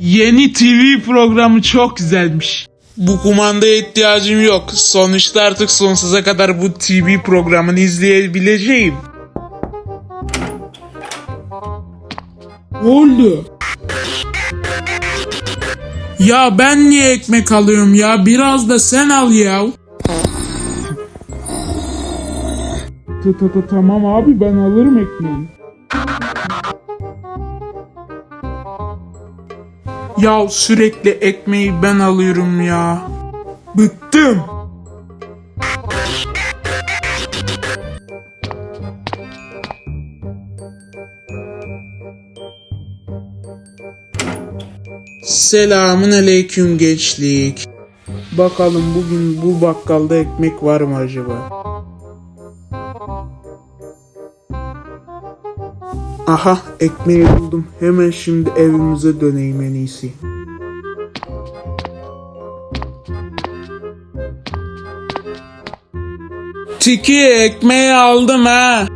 Yeni TV programı çok güzelmiş. Bu kumandaya ihtiyacım yok. Sonuçta artık sonsuza kadar bu TV programını izleyebileceğim. Oldu? Ya ben niye ekmek alıyorum ya? Biraz da sen al ya. Ta ta ta tamam abi ben alırım ekmeği. Ya sürekli ekmeği ben alıyorum ya. Bıktım. Selamun aleyküm gençlik. Bakalım bugün bu bakkalda ekmek var mı acaba? Aha ekmeği buldum. Hemen şimdi evimize döneyim en iyisi. Tiki ekmeği aldım ha.